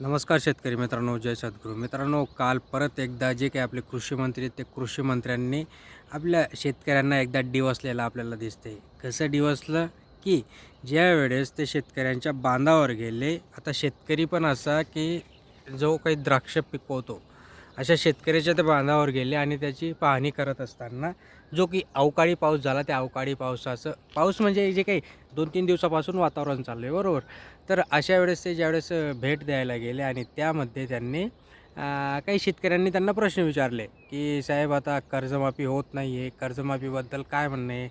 नमस्कार शेतकरी मित्रांनो जय सद्गुरू. मित्रांनो काल परत एकदा जे काही आपले कृषी मंत्री आहेत ते कृषी मंत्र्यांनी आपल्या शेतकऱ्यांना एकदा डिवसलेलं आपल्याला दिसते कसं डिवसलं? की ज्या वेळेस ते शेतकऱ्यांच्या बांधावर गेले आता शेतकरी पण असा की जो काही द्राक्ष पिकवतो अशा शेतकऱ्याच्या ते बांधावर गेले आणि त्याची पाहणी करत असताना जो की अवकाळी पाऊस झाला त्या अवकाळी पावसाचं पाऊस म्हणजे जे काही दोन तीन दिवसापासून वातावरण चाललं आहे बरोबर? तर अशा वेळेस ते ज्यावेळेस भेट द्यायला गेले आणि त्यामध्ये त्यांनी काही शेतकऱ्यांनी त्यांना प्रश्न विचारले की साहेब आता कर्जमाफी होत नाही आहे कर्जमाफीबद्दल काय म्हणणं आहे?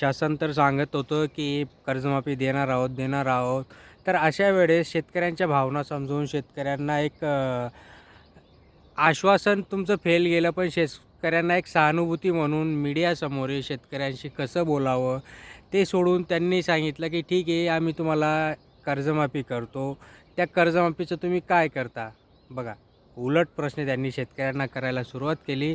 शासन तर सांगत होतं की कर्जमाफी देणार आहोत देणार आहोत. तर अशा वेळेस शेतकऱ्यांच्या भावना समजून शेतकऱ्यांना एक आश्वासन तुमचं फेल गेलं पण शेतकऱ्यांना एक सहानुभूती म्हणून मीडियासमोर शेतकऱ्यांशी कसं बोलावं ते सोडून त्यांनी सांगितलं की ठीक आहे आम्ही तुम्हाला कर्जमाफी करतो. त्या कर्जमाफीचं तुम्ही काय करता? बघा उलट प्रश्न त्यांनी शेतकऱ्यांना करायला सुरुवात केली.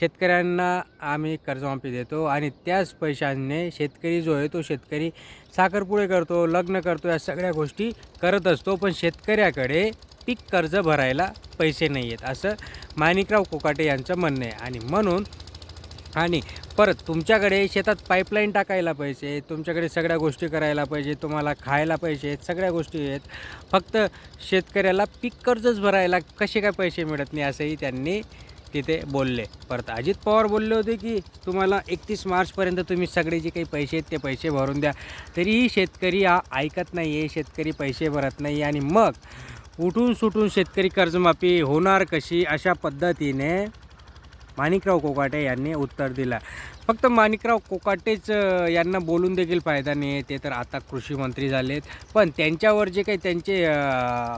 शेतकऱ्यांना आम्ही कर्जमाफी देतो आणि त्याच पैशाने शेतकरी जो आहे तो शेतकरी साखरपुडे करतो लग्न करतो या सगळ्या गोष्टी करत असतो. पण शेतकऱ्याकडे पीक कर्ज भरायला पैसे नाही आहेत असं माणिकराव कोकाटे यांचं म्हणणं आहे. आणि म्हणून आणि परत तुमच्याकडे शेतात पाईपलाईन टाकायला पैसे तुमच्याकडे सगळ्या गोष्टी करायला पाहिजे तुम्हाला खायला पैसे आहेत सगळ्या गोष्टी आहेत. फक्त शेतकऱ्याला पीक कर्जच भरायला कसे काय पैसे मिळत नाही असंही त्यांनी तिथे बोलले. परत अजित पवार बोलले होते की तुम्हाला एकतीस मार्चपर्यंत तुम्ही सगळे जे काही पैसे आहेत ते पैसे भरून द्या. तरीही शेतकरी हा ऐकत नाही आहे शेतकरी पैसे भरत नाही आणि मग उठून सुटून शेतकरी कर्जमाफी होणार कशी अशा पद्धतीने माणिकराव कोकाटे यांनी उत्तर दिलं. फक्त माणिकराव कोकाटेच यांना बोलून देखील फायदा नाही आहे ते तर आता कृषी मंत्री झालेत. पण त्यांच्यावर जे काही त्यांचे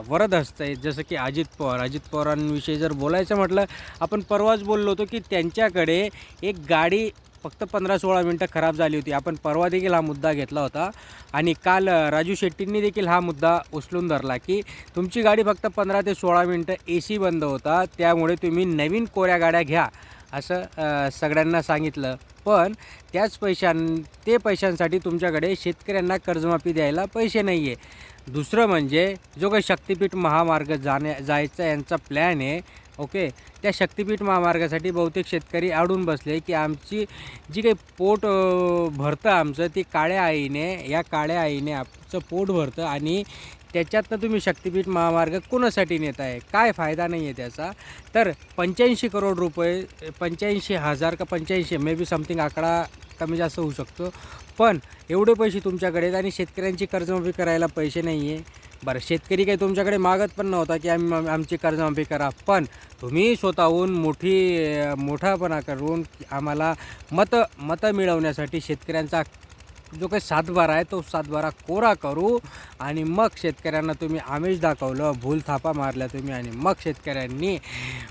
वरद हस्त आहेत जसं की अजित पवार अजित पवारांविषयी जर बोलायचं म्हटलं आपण परवाच बोललो होतो की त्यांच्याकडे एक गाडी फक्त पंधरा सोळा मिनटं खराब झाली होती. आपण परवा देखील हा मुद्दा घेतला होता. आणि काल राजू शेट्टींनी देखील हा मुद्दा उचलून धरला की तुमची गाडी फक्त पंधरा ते सोळा मिनटं ए सी बंद होता. त्यामुळे तुम्ही नवीन कोऱ्या गाड्या घ्या असं सगळ्यांना सांगितलं. पण त्याच पैशां ते पैशांसाठी तुमच्याकडे शेतकऱ्यांना कर्जमाफी द्यायला पैसे नाही आहे दुसरं म्हणजे जो काही शक्तिपीठ महामार्ग जाण्या जायचा यांचा प्लॅन आहे ओके? त्या शक्तिपीठ महामार्गासाठी बहुतेक शेतकरी अडून बसले की आमची जी काही पोट भरतं आमचं ती काळ्या आईने या काळ्या आईने आमचं पोट भरतं आणि त्याच्यातनं तुम्ही शक्तिपीठ महामार्ग कोणासाठी नेत आहे? काय फायदा नाही आहे त्याचा? तर पंच्याऐंशी करोड रुपये पंच्याऐंशी हजार का पंच्याऐंशी मे बी समथिंग आकडा कमी म्हणजे जास्त होऊ शकतो. पण एवढे पैसे तुमच्याकडे आहेत आणि शेतकऱ्यांची कर्जमाफी करायला पैसे नाही आहे बरं शेतकरी काही तुमच्याकडे मागत पण नव्हता की आम्ही आमची कर्जमाफी करा. पण तुम्ही स्वतःहून मोठी मोठापणा करून आम्हाला मतं मतं मिळवण्यासाठी शेतकऱ्यांचा जो काही सातबारा आहे तो सातबारा कोरा करू आणि मग शेतकऱ्यांना तुम्ही आमिष दाखवलं भूल थापा मारल्या तुम्ही आणि मग शेतकऱ्यांनी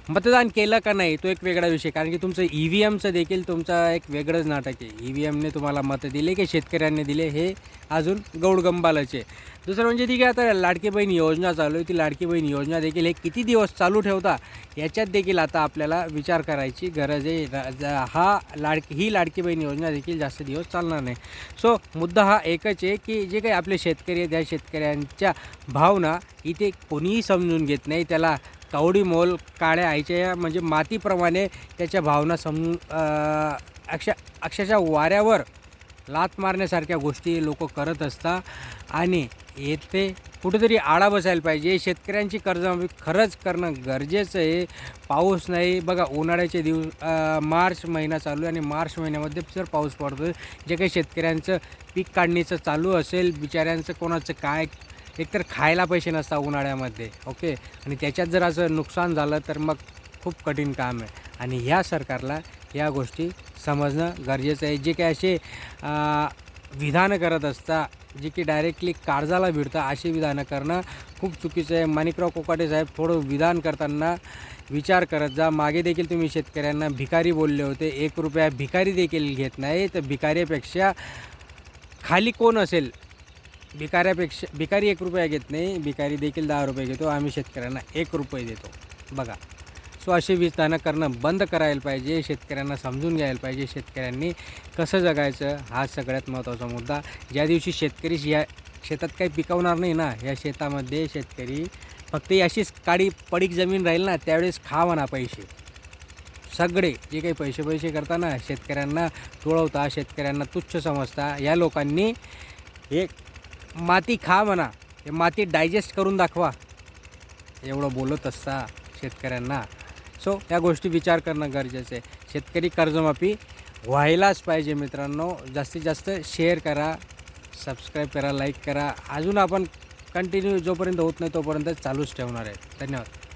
मतदान केलं का नाही तो एक वेगळा विषय. कारण की तुमचं ई व्ही एमचं देखील तुमचा एक वेगळंच नाटक आहे. ई व्ही एमने तुम्हाला मतं दिले की शेतकऱ्यांनी दिले हे अजून गौडगंबालाचे. दुसरं म्हणजे ती काय आता लाडकी बहीण योजना चालू आहे. ती लाडकी बहीण योजना देखील हे किती दिवस चालू ठेवता याच्यात देखील आता आपल्याला विचार करायची गरज आहे. हा लाडकी ही लाडकी बहीण योजना देखील जास्त दिवस चालणार नाही. सो मुद्दा हा एकच आहे की जे काही आपले शेतकरी आहेत त्या शेतकऱ्यांच्या भावना इथे कोणीही समजून घेत नाही. त्याला कावडी मोल काळ्या आईच्या म्हणजे मातीप्रमाणे त्याच्या भावना समजून अक्ष अक्षरशः वाऱ्यावर लात मारण्यासारख्या गोष्टी लोक करत असतात. आणि येथे कुठेतरी आळा बसायला पाहिजे. शेतकऱ्यांची कर्जमाफी खरंच करणं गरजेचं आहे. पाऊस नाही. बघा उन्हाळ्याचे दिवस मार्च महिना चालू आहे आणि मार्च महिन्यामध्ये जर पाऊस पडतो आहे जे काही शेतकऱ्यांचं पीक काढणीचं चालू असेल बिचाऱ्यांचं कोणाचं काय एकतर खायला पैसे नसतात उन्हाळ्यामध्ये ओके? आणि त्याच्यात जर असं नुकसान झालं तर मग खूप कठीण काम आहे. आणि ह्या सरकारला या गोष्टी समजणं गरजेचं आहे. जे काही असे विधानं करत असता जे की डायरेक्टली काळजाला भिडतं अशी विधानं करणं खूप चुकीचं आहे. माणिकराव कोकाटे साहेब थोडं विधान करताना विचार करत जा. मागे देखील तुम्ही शेतकऱ्यांना भिकारी बोलले होते. एक रुपया भिकारी देखील घेत नाही. तर भिकारीपेक्षा खाली कोण असेल? भिकाऱ्यापेक्षा भिकारी एक रुपया घेत नाही भिकारी देखील दहा रुपये घेतो आम्ही शेतकऱ्यांना एक रुपये देतो. बघा सो अशी विधानं करणं बंद करायला पाहिजे शेतकऱ्यांना समजून घ्यायला पाहिजे शेतकऱ्यांनी कसं जगायचं हा सगळ्यात महत्त्वाचा मुद्दा. ज्या दिवशी शेतकरी या शेतात काही पिकवणार नाही ना या शेतामध्ये शेतकरी फक्त अशीच काळी पडीक जमीन राहील ना त्यावेळेस खा म्हणा पैसे. सगळे जे काही पैसे पैसे करताना शेतकऱ्यांना तुळवता शेतकऱ्यांना तुच्छ समजता या लोकांनी एक माती खा म्हणा. हे माती डायजेस्ट करून दाखवा. एवढं बोलत असता शेतकऱ्यांना. सो या गोष्टी विचार करणं गरजेचं आहे. शेतकरी कर्जमाफी व्हायलाच पाहिजे मित्रांनो. जास्तीत जास्त शेअर करा सबस्क्राईब करा लाईक करा. अजून आपण कंटिन्यू जोपर्यंत होत नाही तोपर्यंत चालूच ठेवणार आहे. धन्यवाद.